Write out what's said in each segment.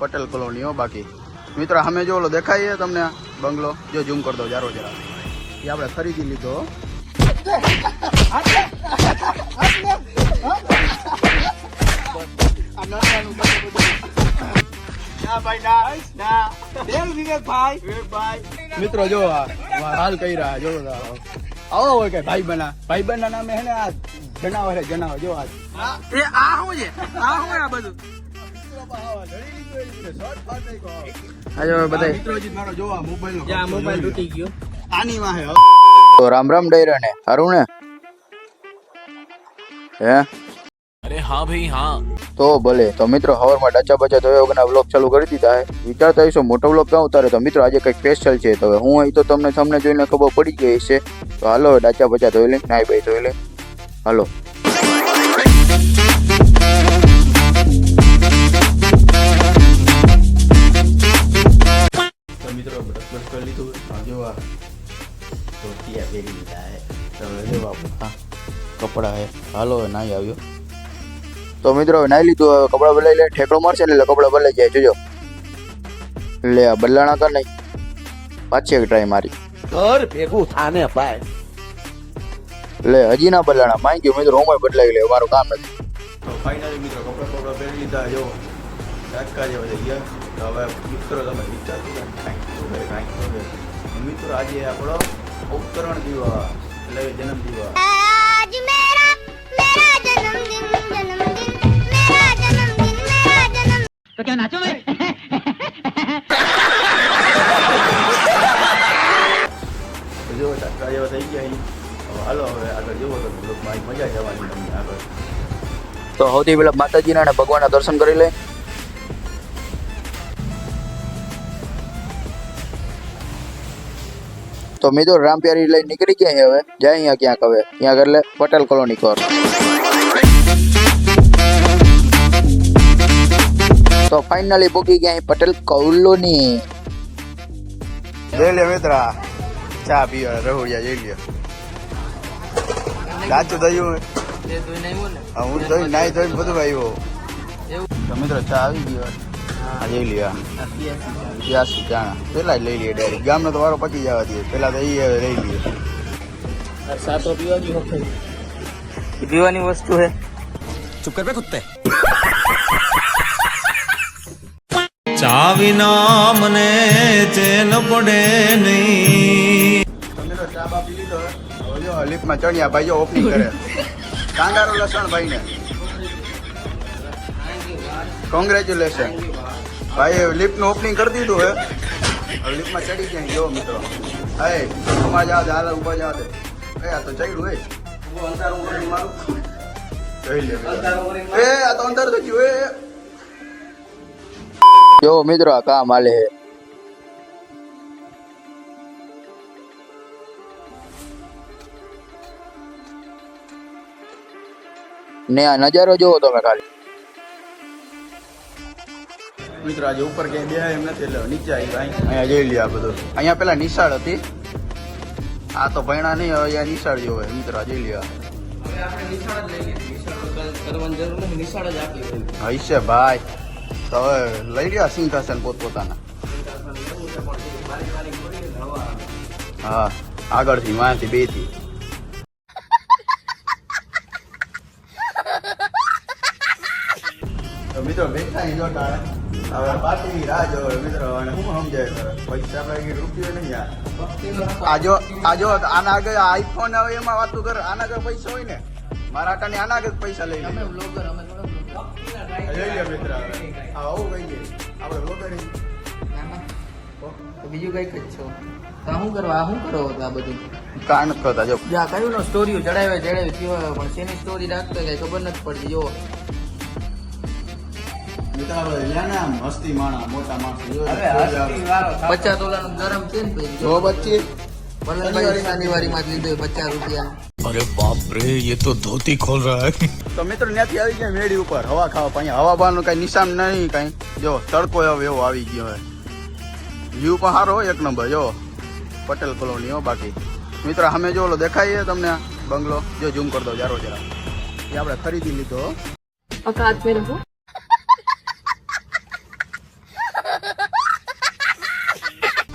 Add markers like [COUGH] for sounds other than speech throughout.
Patel colony હો બાકી. મિત્રો અમે જો ઓલો દેખાય તમને બંગલો? જો ઝૂમ કરી દો જારો જરા. એ આપણે ખરીદી લીધો મિત્રો જો હાલ કહી રહ્યા જો આવો. હોય કે ભાઈ બના. ભાઈ બના નામે હે ને આ જનાવર હે જનાવર. જો આ. એ આ શું છે? આ શું આ બધું? તો રામ રામ ડેરા ને. હારું ને? હે? હા તો ભલે. તો મિત્રો હવારમાં ડચા બચા તો યોગના વ્લોગ ચાલુ કરી દીધા હે. વિચારતા મોટો વ્લોગ ક્યાં ઉતારે તો મિત્રો આજે કંઈક સ્પેશિયલ છે. તો હું અહીં તો તમને સામને જોઈને ખબર પડી ગઈ છે તો હાલો ડાચા બચા ધોઈ નાઈ ભાઈ ધોઈ લઈ હાલો. કરી લીધું જો આ ધોતિયા પહેરી લીધા હે તમે જો આ કપડા હે હાલો હવે આવ્યો તો મિત્રો હવે નાઈ લીધું હવે કપડાં બદલાઈ લે ઠેકડો મારશે એટલે કપડાં બદલાઈ જાય જોજો લે આ બદલાણા કર નહીં પાછી એક ટ્રાય મારી ઘર ભેગું થાને ભાઈ લે હજી ના બદલાણા માઈ ગયો મિત્રો હું બદલાઈ લે મારું કામ નથી તો ફાઇનલી મિત્રો કપડાં કપડાં પહેરી લીધા જો ઝાટકા જેવા થઈ ગયા તો હવે મિત્રો તમે વિચારજો કાંઈક તો કાંઈક તો મિત્રો આજે આપણો ઉપકરણ દિવસ એટલે જન્મ દિવસ. તો ક્યાં નાચો મેં જો ટાટા જેવા થઈ ગયા હાલો હવે આગળ જુઓ તો મજા જવાની આગળ. તો સૌથી પહેલાં માતાજીના ભગવાનના દર્શન કરી લે. તો મિત્રો રામપ્યારી લઈને નીકળી ગયા છે હવે. જાય અહીંયા ક્યાંક હવે. ત્યાં આગળ લે પટેલ કોલોની કોર તો ફાઇનલી પૂકી ગયા અહીં પટેલ કોલોની જઈ લે મિત્રા. ચા પીવા રહોડિયા જઈ લ્યો. સાચું થયું એ તો નહીં હોય ને. હા, હું ધોઈ નાઈ ધોઈને બધું આવ્યો. એવું. તો મિત્રો ચા આવી ગયો આ જઈ લ્યો. બ્યાસી ચાણા પેલા જ લઈ લઈએ ડેરી. ગામનો તો વારો પચી જવા દઈએ પેલા તો એ લઈ લઈએ સાતો પીવાની વખત. પીવાની વસ્તુ હે. ચુપ કર કુત્તે ચા વિના મને ચેન પડે નહીં. તમે તો ચા બા પી લીધો. લિફ્ટમાં ચણ્યા ભાઈઓ ઓપનિંગ કરે. કાંગારો લસણ ભાઈને. કોંગ્રેચ્યુલેશન ભાઈ લિફ્ટનું ઓપનિંગ કરી દીધું હે હવે લિફ્ટમાં ચડી ગયા જો મિત્રો હે અમાર જાવ હાલ ઊભા જાવ દે એ આ તો ચડ્યું હે જોઈ લે એ આ તો અંદર તો ગયું એ જો મિત્રો આ કામ હાલે હે ને આ નજારો જોવો તમે ખાલી મિત્રો આજે ઉપર ક્યાંય બે એમ નથી એટલે નીચે આવી અહીંયા જોઈ લ્યો આ બધું. અહીંયા પેલા નિશાળ હતી. આ તો ભયણા નહીં હવે અહીંયા નિશાળ જેવો હોય મિત્રો જોઈ લ્યો હશે ભાઈ. તો હવે લઈ લ્યો સિંહાસન પોતપોતાના. હા આગળથી વાંથી બેથી મિત્રો બેઠા જો ટાણે હવે પાર્ટી રાહ જોવે મિત્રો અને શું સમજાય પૈસા ભાઈ રૂપિયો નહીં આ. આજો આજો આના આગળ આઈફોન આવે એમાં વાતું કર આના આગળ પૈસા હોય ને. મારા આટાની આના આગળ પૈસા લઈ લે બ્લોગર અમે થોડા લઈ લે મિત્ર હા આવું કઈ ગઈ આપણે વગર તો બીજું કંઈક જ છો. તો શું કરવા આ શું કરો આ બધું? કાન કરતા જો. કયું નો સ્ટોરીઓ ચડાવે ચડાવે કેવા પણ શેની સ્ટોરી રાખતો કઈ ખબર નથી પડતી જો પચાસ ડોલર અરે બાપ રે તો ધોતી ખોલ રહા. મિત્રો ત્યાંથી આવી ગયા મેડી ઉપર. હવા ખાવા પાણી હવા બહારનું કઈ નિશાન નહીં કઈ. જો તડકો હવે એવો આવી ગયો હોય વ્યૂ પણ સારો એક નંબર. જો પટેલ કોલોની હો બાકી. મિત્રો અમે જો ઓલો દેખાય તમને બંગલો? જો ઝૂમ કરી દો જારો જરા. એ આપણે ખરીદી લીધો અકાત મેં રહો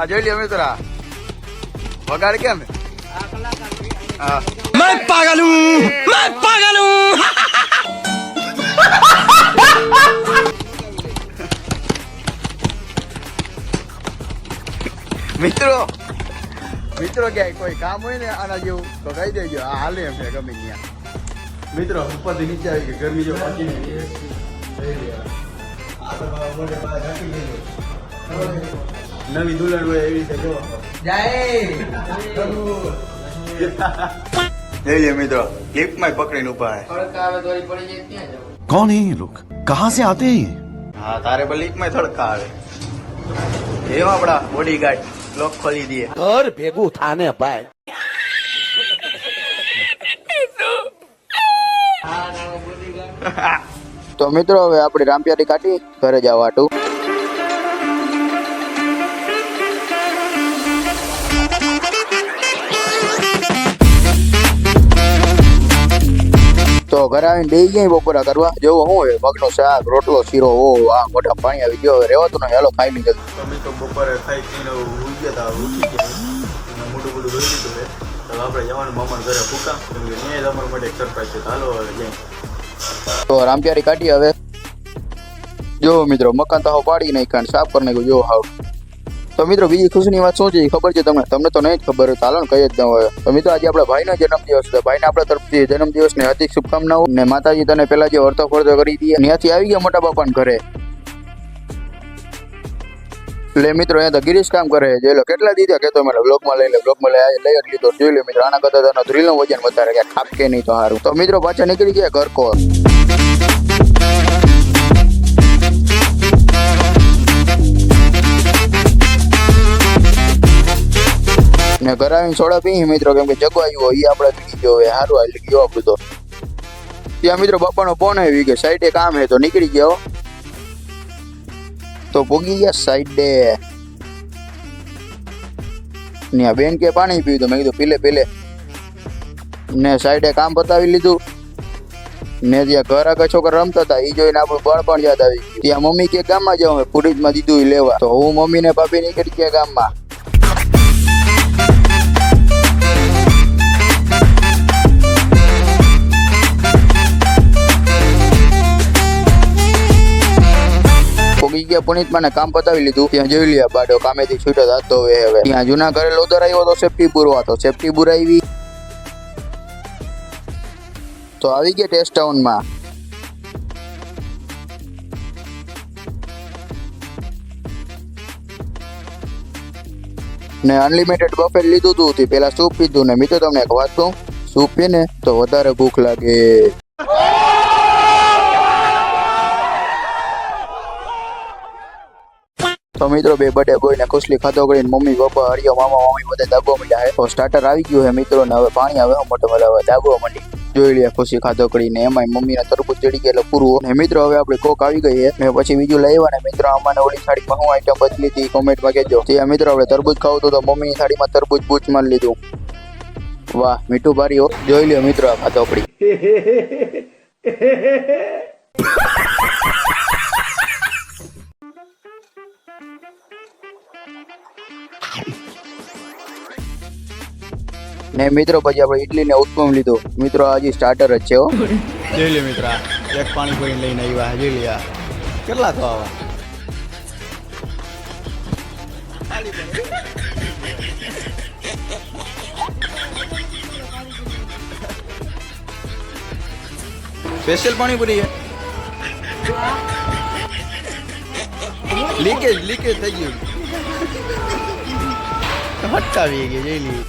આ જોઈ લ્યો મિત્રો આ. વગાડ કેમ હા मैं पागल हूँ मैं पागल हूँ મિત્રો મિત્રો ક્યાંય કોઈ કામ હોય ને આના જેવું તો કહી દેજો આ હાલે એમ છે ગમે ત્યાં મિત્રો ઉપરથી નીચે આવી ગઈ ગરમી જો પાછી નવી દુલ્હન હોય એવી રીતે જો [LAUGHS] જય જઈએ મિત્રો ક્લિપમાં પકડીને ઉભા હે ખડકા આવે તો વળી પડી જાય ત્યાં જવું कौन है ये लोग कहाँ से आते हैं ये હા તારે પર લીકમાં થડકા આવે એમ આપડા બોડી ગાર્ડ લોક ખોલી દઈએ ઘર ભેગું થાને ભાઈ આ નાનો બોડીગાર્ડ [LAUGHS] તો મિત્રો હવે આપણે રામપ્યારી કાઢી ઘરે જવા હાટું તો ઘરે આવીને બે ગયા બપોરા કરવા જેવો હું હોય મગનો શાક રોટલો શીરો ઓ આ મોટા પાણી આવી ગયો હવે રહેવાતું નહીં હેલો ખાઈ લીધું. તમે તો બપોરે ખાઈ પીને ઉઠી ગયા ઉઠી ગયા. મોટું મોટું લીધું તો આપણે જવાનું મામાને ઘરે ફૂકા. કેમ કે જ માટે સરપ્રાઈઝ છે. હાલો હવે જઈએ. તો રામપ્યારી કાઢી હવે. જો મિત્રો મકાન તો પાડી નાખ્યા સાફ કરી નાખ્યું. જો હાવ. તો મિત્રો બીજી ખુશીની વાત શું છે ખબર છે તમને? તમને તો નહીં જ ખબર ચાલો ને કઈ જ ન હોય. તો મિત્રો આજે આપણા ભાઈનો જન્મદિવસ છે. ભાઈને આપણા તરફથી જન્મદિવસની હાર્દિક શુભકામનાઓ ને માતાજી તને પહેલા જે વર્તો ફરતો કરી દઈએ ત્યાંથી આવી ગયા મોટા બાપાને ઘરે. એટલે મિત્રો, અહીંયા તો ગિરીશ કામ કરે. જોઈ લો, કેટલા દીધા કેતો મેં બ્લોકમાં લઈ લે બ્લોકમાં લઈ લઈ લીધો. જોઈ લો મિત્રો, આના કરતા તેનો ધ્રીલનું વજન વધારે કે ખાપકે નહીં તો સારું તો મિત્રો પાછા નીકળી ગયા ઘર કોર ને ઘર આવીને સોડા પી મિત્રો કેમ કે જગવાયું હોય એ આપણે પી ગયો હોય સારું એટલે ગયો આપણું તો. ત્યાં મિત્રો બાપાનો ફોન આવી ગયો સાઈડે કામ હે તો નીકળી ગયો તો પોગી ગયા સાઈડે ને આ બેન કે પાણી તો મેં કીધું પીલે પીલે. ને સાઈડે કામ પતાવી લીધું. ને ત્યાં ઘર આગળ છોકરા રમતા હતા એ જોઈને આપણું બળ પણ યાદ આવી ત્યાં મમ્મી કે ગામમાં જાઉં ફૂરીજમાં દીધું લેવા. તો હું મમ્મી ને ભાભી નીકળી ગયા ગામમાં. પોગી ગયા. પુનિતમાં કામ પતાવી લીધું. ત્યાં જોઈ લ્યા, બાડો કામેથી છૂટો થતો હવે હવે. ત્યાં જૂના ઘરે લોદર આવ્યો તો સેફટી પૂરવાતો સેફટી પુરાવી તો આવી ગયા ટેસ્ટ ટાઉનમાં ને અનલિમિટેડ બફેટ લીધું હતું તે. પેલા સૂપ પીધું ને. મિત્રો તમને એક વાત કહું? સૂપ પીને તો વધારે ભૂખ લાગે. તો મિત્રો બે બડે બોય ને ખુશલી ખાધો કરીને મમ્મી, પપ્પા, હરિયો, મામા, મમ્મી બધા દાગવા મળ્યા હે. તો સ્ટાર્ટર આવી ગયું હે મિત્રો ને હવે પાણી આવે મોટો મોટો હવે દાગવા મળી જોઈ લે ખુશી ખાધો કરીને. એમાંય મમ્મીના તરબૂચ ચડી ગયા એટલે પૂરું ને મિત્રો હવે આપણે કોક આવી ગઈ ને પછી બીજું લઈ ને મિત્રો અમારે ઓલી સાડીમાં હું આઈટમ બદલી હતી કોમેન્ટમાં કહેજો. તે મિત્રો આપણે તરબૂચ ખાવું તો મમ્મીની સાડીમાં તરબૂચ બૂચ મારી લીધું. વાહ, મીઠું ભારી જોઈ લ્યો મિત્રો આ ખાધોકડી [LAUGHS] ને મિત્રો, પછી આપણે ઇડલી ને ઉત્પમ લીધો. મિત્રો આજે સ્ટાર્ટર જ છે હો. જોઈ લે મિત્ર, એક પાણી પૂરી લઈને આવ્યા, જોઈ લે કેટલા આવા? સ્પેશિયલ પાણીપુરી છે. લીકેજ લીકેજ થઈ ગયું. હટકાવી ગઈ જઈ લઈએ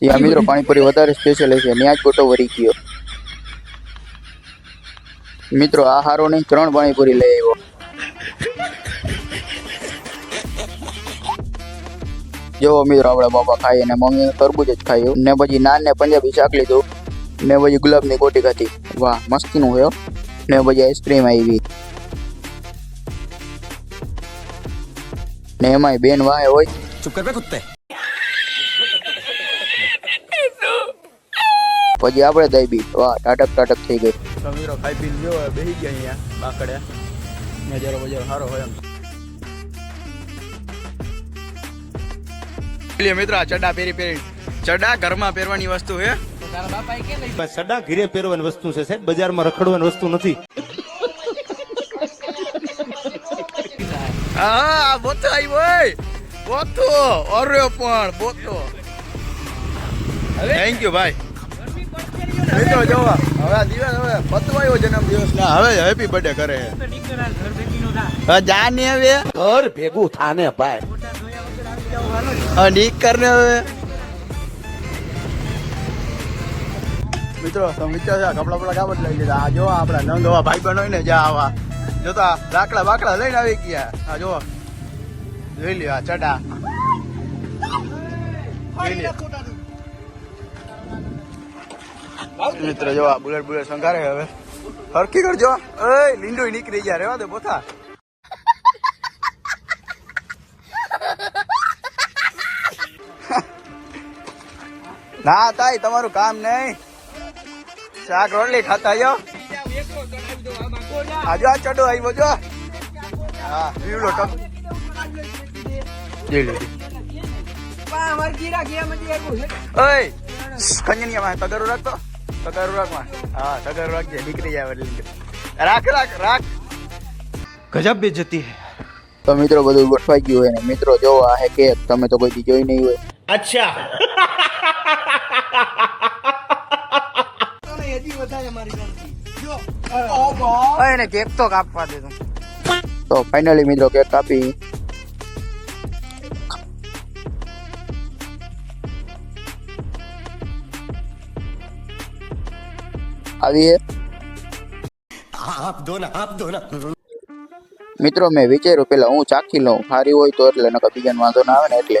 ત્યાં મિત્રો પાણીપુરી વધારે સ્પેશિયલ છે ન્યાજ જ વરી ગયો. મિત્રો આ હારો ત્રણ પાણીપુરી લઈ આવ્યો. જો મિત્રો આપણે બાપા ખાઈ અને મમ્મી તરબૂજ જ ખાયું ને પછી નાન ને પંજાબી શાક લીધું. ને પછી ગુલાબની ગોટી ખાધી. વાહ, મસ્તીનું હોય હો. ને પછી આઈસ્ક્રીમ આવી. ને એમાંય બેન વાય હોય. ચૂપ કર બે કુત્તે પછી આપણે દઈ બી વાહ ટાટક ટાટક થઈ ગઈ. સમીરો ખાઈ પી લ્યો બેહી ગયા અહીંયા બાકડે નજારો બજારો સારો હોય એમ. મિત્રો ચડા પહેરી પહેરી. ચડા ઘરમાં પહેરવાની વસ્તુ છે. ઘીરે પહેરવાની વસ્તુ છે સાહેબ. બજારમાં રખડવાની વસ્તુ નથી. હા બોતો આવી ભાઈ બોતો અરે પણ બોતો. થેન્ક યુ ભાઈ. મિત્રો જોવા. હવે આ દિવસ હવે પતવાયો જન્મ દિવસ. ના હવે હેપી બર્થડે કરે. જા ને હવે. ઘર ભેગું થાને ભાઈ. હવે નીક કર ને હવે. મિત્રો તમે વિચાર કપડા બપડા કામ જ લઈ લીધા? આ જો આપડા નંગ ભાઈ બનો હોય ને જ્યાં આવા. જોતા લાકડા બાકડા લઈને આવી ગયા. આ જો જોઈ લ્યો આ ચડા. મિત્ર, જો આ બુલેટ બુલેટ સંઘારે હવે. હરકી કરજો. એ લીંડો નીકળી ગયા. રેવા દે પોતા [LAUGHS] ના તાઈ તમારું કામ નહીં. શાક રોટલી ખાતા આયો. આજો આ ચડો આવી જો. હા વ્યુ લો ટમ લે. લે પા અમાર ગીરા ગયા મજી એક ઓય કંજનિયા માં તગરો રાખતો તગરો રાખમાં. હા તગરો રાખ જે નીકળી જાય એટલે રાખ રાખ રાખ. ગજબ બેજતી હે. તો મિત્રો બધું ગોઠવાઈ ગયું હોય ને મિત્રો જોવો આ હે કે તમે તો કોઈ જોઈ નહીં હોય. અચ્છા. હજી વધારે મારી અરે એને કેક તો કાપવા દે તો. ફાઇનલી મિત્રો કેક કાપી. આવીએ. મિત્રો મેં વિચાર્યું, પેલા હું ચાખી લઉં. સારી હોય તો એટલે નકર બીજાને વાંધો ના આવે ને એટલે.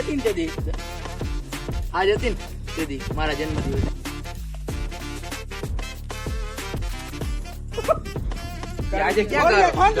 હતી ને તેથી આજ હતી ને તેથી મારા જન્મદિવસ આજે ક્યાં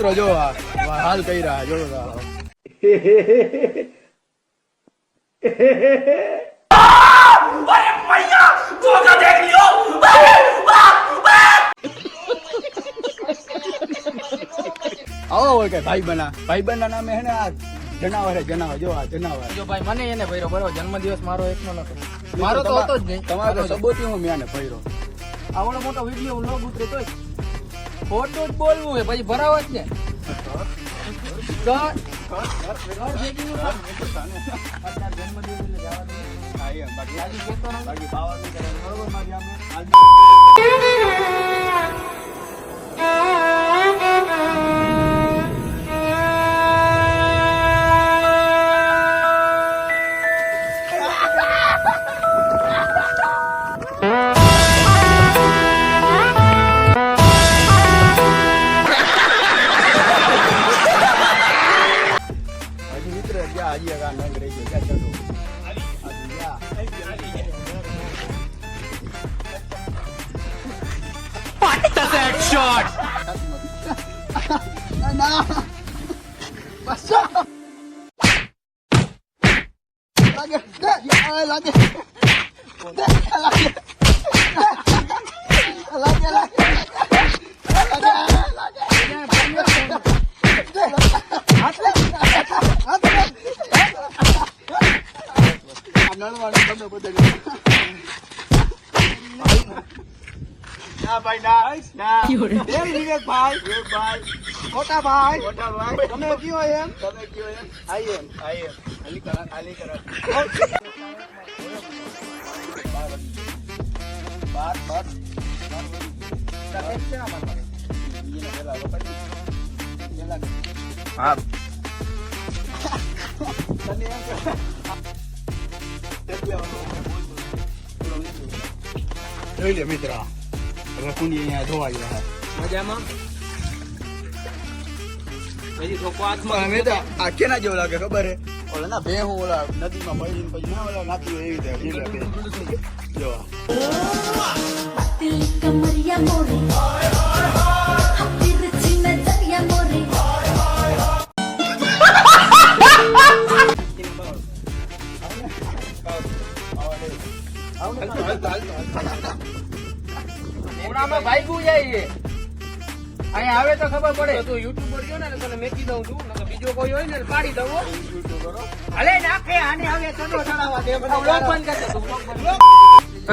મિત્રો જો આ હાલ કહી રહ્યા જો આવો હોય કે ભાઈ બના ભાઈ બના નામે હે ને આ જનાવર જનાવર. જો આ જનાવર. જો ભાઈ મને એને ભર્યો બરોબર જન્મદિવસ મારો એકનો નતો. મારો તો હતો જ નહીં. તમારો સબોતી હું મેં ભર્યો. આવડો મોટો વીડિયો હું લોગ ઉતરે તોય. ખોટું જ બોલવું હે પછી ભરાવો જ ને ઘર- લાગે આ લાગે લાગે લાગે લાગે નળવાનું તમે બધા ના ભાઈ ના ના એમ વિવેકભાઈ વિવેકભાઈ મોટા ભાઈ મોટા ભાઈ તમે કયો એમ તમે કયો એમ આઈ એમ આઈ એમ આલી કરા બાર બાર જોઈ લે મિત્ર હવે કુંડી અહીંયા ધોવાઈ રહ્યા મજામાં પછી ધોકો હાથમાં અમે તો આ કેના જેવું લાગે ખબર હે ઓલા ના બે હું ઓલા નદીમાં પડીને પછી ઓલા નાખી એવી રીતે જીલે બે. જો. કમરિયા મોડામાં ભાઈ જાય અહીંયા આવે તો ખબર પડે. તું યુટ્યુબ પર ગયો ને તને મેકી દઉં છું.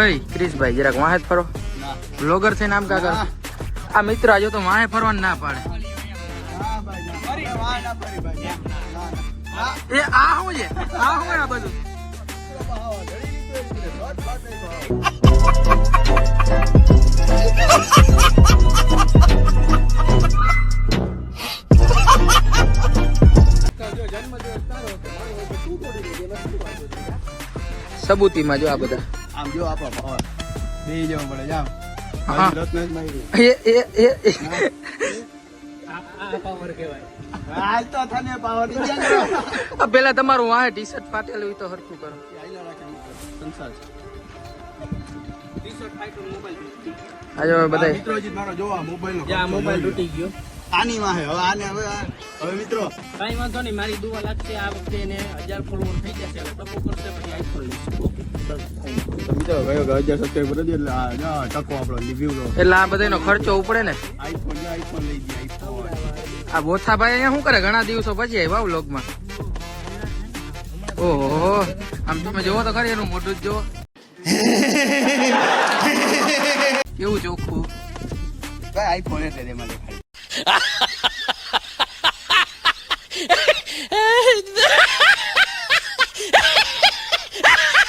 ઓય, ક્રિશભાઈ, જરાક વાહે ફરો. બ્લોગર છે નામ કા આ મિત્ર આજો તો વાહે ફરવાનું ના પાડે. એ આ શું છે? આ શું આ બધું? સબૂતીમાં જો આ બધા. આમ જો આપો બે જવું પડે જામ હા. રત્ન જ એ એ એ પેલા તમારું વાહે ટી શર્ટ ફાટેલું હોય તો હરખું કરો. સંસાર બધા મિત્રો મારો જોવા મોબાઈલ મોબાઈલ તૂટી ગયો. આની માં હે હવે આને હવે આ- હવે મિત્રો કઈ વાંધો નહીં મારી દુવા લાગશે આ વખતે એને હજાર ફોલોવર થઈ જશે. એટલે ટકો કરશે પછી આઈફોન લઈશું. મિત્રો ગયો હજાર એટલે આ ટકો આપણો રિવ્યુ નો એટલે આ બધાનો ખર્ચો ઉપડે ને? આઈફોન આઈફોન લઈ ગયા આઈફોન આ બોથાભાઈ અહીંયા શું કરે? ઘણા દિવસો પછી આવ્યા વ્લોગમાં ઓહો આમ તમે જોવો તો ખરી એનું મોઢું જ જોવો [LAUGHS] કેવું ચોખ્ખું? ભાઈ આઈફોન એટલે દેખાય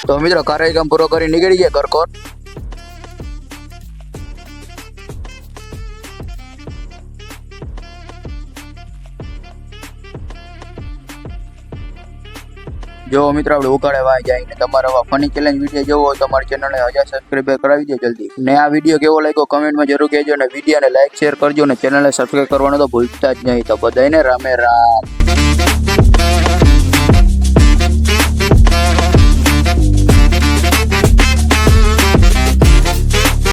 તો મિત્રો કાર્યક્રમ પૂરો કરી નીકળી ગયા કરકોટ જો મિત્રો આપણે ઉકાળે વાય જાય ને તમારો આવા ફની ચેલેન્જ વીડિયો જોવો તો અમારી ચેનલને હજાર સબસ્ક્રાઈબર કરાવી દો જલ્દી. ને આ વીડિયો કેવો લાગ્યો કમેન્ટમાં જરૂર કહેજો ને વિડીયોને લાઈક શેર કરજો ને ચેનલને સબસ્ક્રાઈબ કરવાનું તો ભૂલતા જ નહીં. તો બધાને રામે રામ.